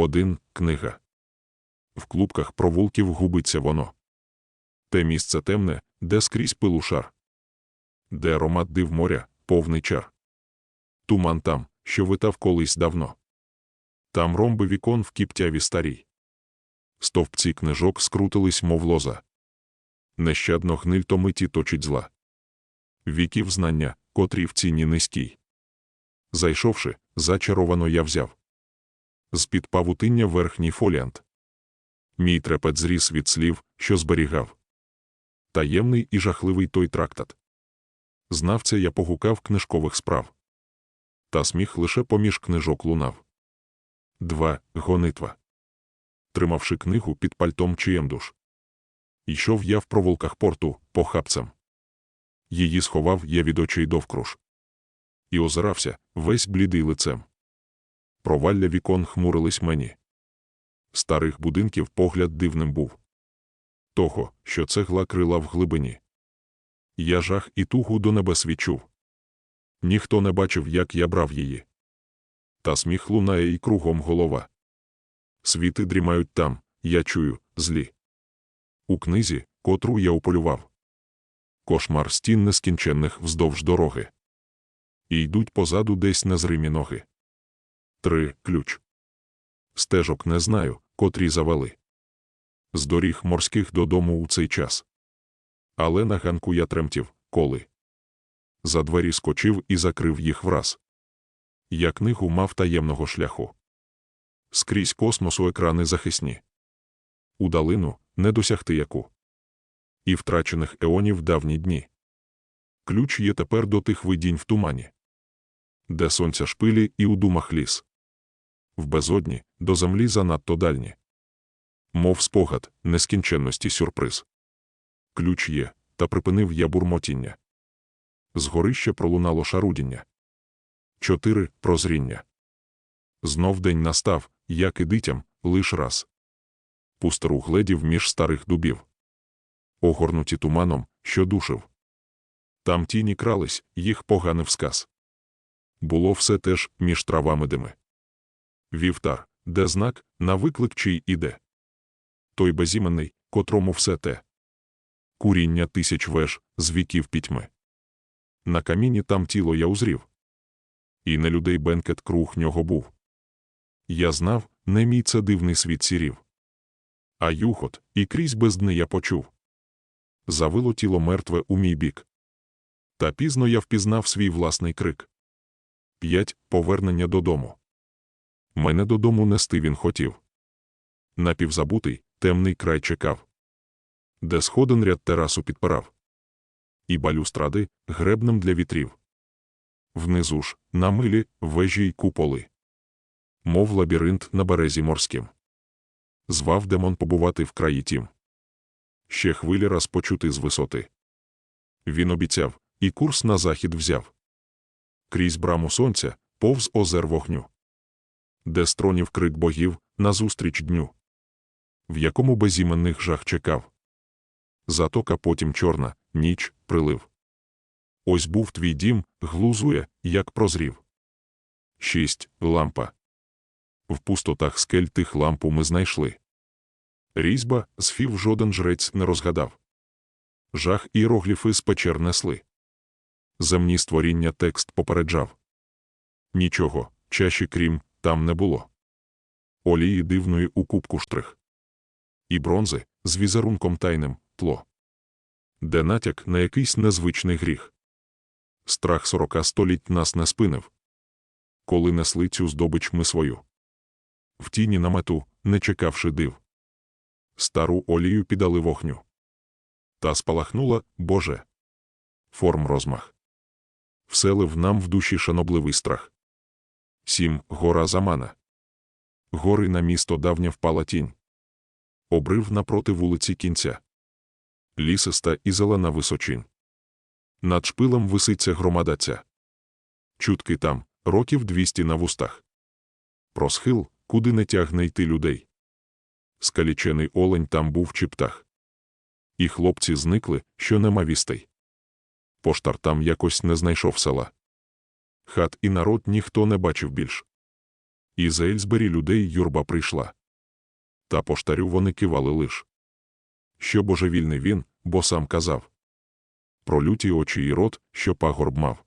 Один книга. В клубках провулків губиться воно. Те місце темне, де скрізь пилушар. Де аромат див моря, повний чар. Туман там, що витав колись давно. Там ромби вікон в кіптяві старій. Стовпці книжок скрутились, мов лоза. Нещадно гниль томиті точить зла. Віків знання, котрі в ціні низькій. Зайшовши, зачаровано я взяв. З-під павутиння верхній фоліант. Мій трепет зріс від слів, що зберігав. Таємний і жахливий той трактат. Знавця я погукав книжкових справ. Та сміх лише поміж книжок лунав. Два. Гонитва. Тримавши книгу під пальтом чиєм душ. Йшов я в провулках порту, похапцем. Її сховав я від очей довкруж. І озирався, весь блідий лицем. Провалля вікон хмурились мені. Старих будинків погляд дивним був. Того, що цегла крила в глибині. Я жах і тугу до небес відчув. Ніхто не бачив, як я брав її. Та сміх лунає і кругом голова. Світи дрімають там, я чую, злі. У книзі, котру я уполював. Кошмар стін нескінченних вздовж дороги. І йдуть позаду десь незримі ноги. Три ключ. Стежок не знаю, котрі завели. З доріг морських додому у цей час. Але на ганку я тремтів, коли. За двері скочив і закрив їх враз. Я книгу мав таємного шляху. Скрізь космосу екрани захисні. У далину не досягти яку. І втрачених еонів давні дні. Ключ є тепер до тих видінь в тумані, де сонця шпилі і у думах ліс. В безодні до землі занадто дальні. Мов спогад, нескінченності сюрприз. Ключ є, та припинив я бурмотіння. Згорище пролунало шарудіння. Чотири прозріння. Знов день настав, як і дитям, лиш раз. Пустеру гледів між старих дубів. Огорнуті туманом, що душив. Там тіні крались, їх поганий всказ. Було все теж між травами дими. Вівтар, де знак, на виклик чий іде. Той безіменний, котрому все те. Куріння тисяч веж, з віків пітьми. На каміні там тіло я узрів. І на людей бенкет круг нього був. Я знав, не мій це дивний світ сірів. А юхот, і крізь без дни я почув. Завило тіло мертве у мій бік. Та пізно я впізнав свій власний крик. П'ять повернення додому. Мене додому нести він хотів. Напівзабутий, темний край чекав, де сходен ряд терасу підпирав. І балюстради гребнем для вітрів. Внизу ж, на милі, вежі й куполи. Мов лабіринт на березі морським. Звав демон побувати в краї тім. Ще хвилі раз почути з висоти. Він обіцяв, і курс на захід взяв. Крізь браму сонця, повз озер вогню. Де стронів крик богів назустріч дню, в якому безіменних жах чекав. Затока потім чорна, ніч, прилив. Ось був твій дім, глузує, як прозрів. Шість лампа. В пустотах скель тих лампу ми знайшли. Різьба з фів жоден жрець не розгадав. Жах іерогліфи з печер несли. Земні створіння текст попереджав. Нічого, чаші крім, там не було. Олії дивної у кубку штрих. І бронзи з візерунком тайним тло. Де натяк на якийсь незвичний гріх. Страх сорока століть нас не спинив. Коли несли цю здобич ми свою. В тіні намету, не чекавши див. Стару олію піддали вогню. Та спалахнула, Боже. Форм розмах. Вселив нам в душі шанобливий страх. Сім гора замана. Гори на місто давня впала тінь. Обрив напроти вулиці кінця. Лісиста і зелена височинь. Над шпилем виситься громада ця. Чутки там, років двісті на вустах. Про схил, куди не тягне йти людей. Скалічений олень там був чи птах. І хлопці зникли, що нема вістей. Поштар там якось не знайшов села. Хат і народ ніхто не бачив більш. І за Ельсбері людей юрба прийшла. Та поштарю вони кивали лиш. Що божевільний він, бо сам казав. Про люті очі і рот, що пагорб мав.